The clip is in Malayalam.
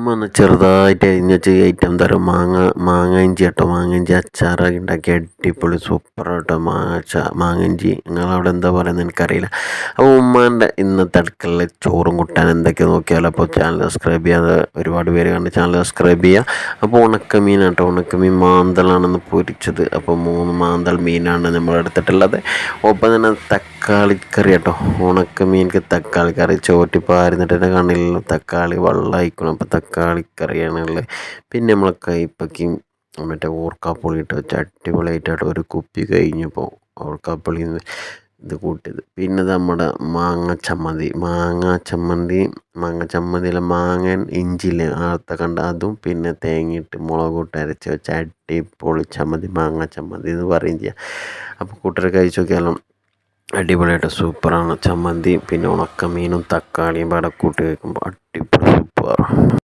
ഉമ്മ ഒന്ന് ചെറുതായിട്ട് വെച്ച് ഐറ്റം തരും. മാങ്ങ മാങ്ങ ഇഞ്ചി കേട്ടോ മാങ്ങ ഇഞ്ചി അച്ചാറാക്കി ഉണ്ടാക്കി അടിപൊളി സൂപ്പർ കേട്ടോ മാങ്ങ മാങ്ങ ഇഞ്ചി. നിങ്ങളവിടെ എന്താ പറയുന്നത് എനിക്കറിയില്ല. അപ്പോൾ ഉമ്മാന്റെ ഇന്നത്തെ അടുക്കളയിൽ ചോറും കൂട്ടാൻ എന്തൊക്കെ നോക്കിയാലോ. അപ്പോൾ ചാനൽ സബ്സ്ക്രൈബ് ചെയ്യാതെ ഒരുപാട് പേര് കണ്ട് ചാനൽ സബ്സ്ക്രൈബ് ചെയ്യുക അപ്പോൾ ഉണക്കമീൻ കേട്ടോ ഉണക്കമീൻ മാന്തളാണെന്ന് പൊരിച്ചത്. അപ്പോൾ മൂന്ന് മാന്തൾ മീനാണ് നമ്മൾ എടുത്തിട്ടുള്ളത്. ഒപ്പം തന്നെ തക്കാളി കറി കേട്ടോ. ഉണക്കമീനിക്ക് തക്കാളി കറി. പാരുന്നിട്ട് തന്നെ കണ്ണിൽ തക്കാളി വെള്ളമായിക്കണം അപ്പോൾ തക്കാളിക്കറിയാണ് ഉള്ളത് പിന്നെ നമ്മളെ കൈപ്പക്കി മറ്റേ ഓർക്കാപ്പുളി ഇട്ട് വെച്ച് ഒരു കുപ്പി കഴിഞ്ഞപ്പോൾ ഓർക്കാപ്പുളി ഇത് കൂട്ടിയത്. പിന്നെ നമ്മുടെ മാങ്ങ ചമ്മന്തി. മാങ്ങ ചമ്മന്തി മാങ്ങ ചമ്മന്തിയിലെ മാങ്ങൻ ഇഞ്ചിയില്ലേ ആർത്ത കണ്ട അതും പിന്നെ തേങ്ങയിട്ട് മുളക് ഇട്ട് അരച്ച് വെച്ച അടിപൊളി ചമ്മന്തി മാങ്ങ ചമ്മന്തി എന്ന് പറയും ചെയ്യാം. അപ്പോൾ കൂട്ടരെ കഴിച്ച് നോക്കിയാലും അടിപൊളിയായിട്ട് സൂപ്പറാണ്. ചമ്മന്തി പിന്നെ ഉണക്കമീനും തക്കാളിയും പടക്കൂട്ടി വയ്ക്കുമ്പോൾ അടിപൊളി സൂപ്പർ